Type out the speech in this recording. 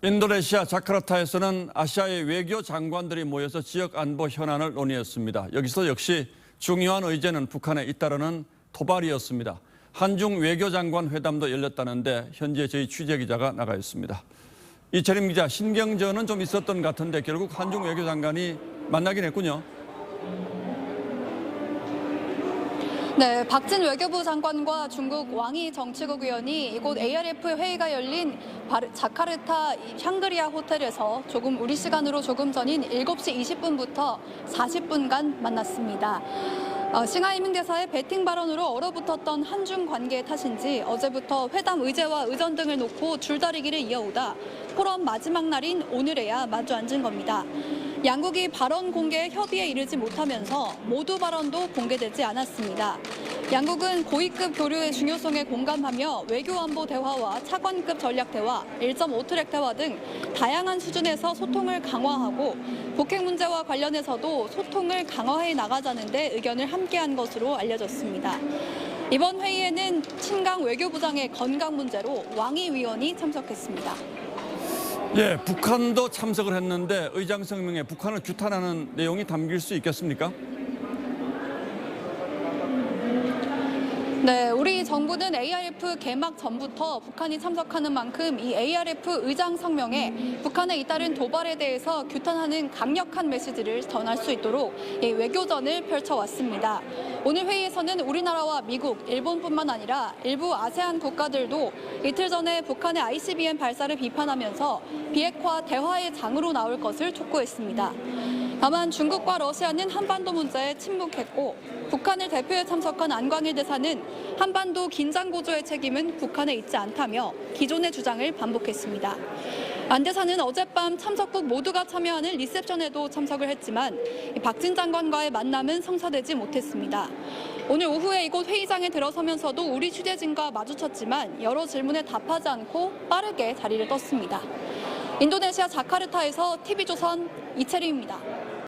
인도네시아 자카르타에서는 아시아의 외교 장관들이 모여서 지역 안보 현안을 논의했습니다. 여기서 역시 중요한 의제는 북한에 잇따르는 토발이었습니다. 한중 외교 장관 회담도 열렸다는데 현재 저희 취재 기자가 나가 있습니다. 이철임 기자, 신경전은 좀 있었던 것 같은데 결국 한중 외교 장관이 만나긴 했군요. 네, 박진 외교부 장관과 중국 왕이 정치국 의원이 이곳 ARF 회의가 열린 바르- 자카르타 샹그리아 호텔에서 조금 우리 시간으로 조금 전인 7시 20분부터 40분간 만났습니다. 어, 싱하이밍 대사의 배팅 발언으로 얼어붙었던 한중 관계의 탓인지 어제부터 회담 의제와 의전 등을 놓고 줄다리기를 이어오다 포럼 마지막 날인 오늘에야 마주 앉은 겁니다. 양국이 발언 공개 협의에 이르지 못하면서 모두 발언도 공개되지 않았습니다. 양국은 고위급 교류의 중요성에 공감하며 외교안보 대화와 차관급 전략 대화, 1.5트랙 대화 등 다양한 수준에서 소통을 강화하고 북핵 문제와 관련해서도 소통을 강화해 나가자는 데 의견을 함께한 것으로 알려졌습니다. 이번 회의에는 친강 외교부장의 건강 문제로 왕이 위원이 참석했습니다. 예, 북한도 참석을 했는데 의장 성명에 북한을 규탄하는 내용이 담길 수 있겠습니까? 네, 우리 정부는 ARF 개막 전부터 북한이 참석하는 만큼 이 ARF 의장 성명에 북한에 잇따른 도발에 대해서 규탄하는 강력한 메시지를 전할 수 있도록 이 외교전을 펼쳐왔습니다. 오늘 회의에서는 우리나라와 미국, 일본뿐만 아니라 일부 아세안 국가들도 이틀 전에 북한의 ICBM 발사를 비판하면서 비핵화 대화의 장으로 나올 것을 촉구했습니다. 다만 중국과 러시아는 한반도 문제에 침묵했고 북한을 대표해 참석한 안광일 대사는 한반도 긴장 고조의 책임은 북한에 있지 않다며 기존의 주장을 반복했습니다. 안 대사는 어젯밤 참석국 모두가 참여하는 리셉션에도 참석을 했지만 이 박진 장관과의 만남은 성사되지 못했습니다. 오늘 오후에 이곳 회의장에 들어서면서도 우리 취재진과 마주쳤지만 여러 질문에 답하지 않고 빠르게 자리를 떴습니다. 인도네시아 자카르타에서 TV조선 이채림입니다.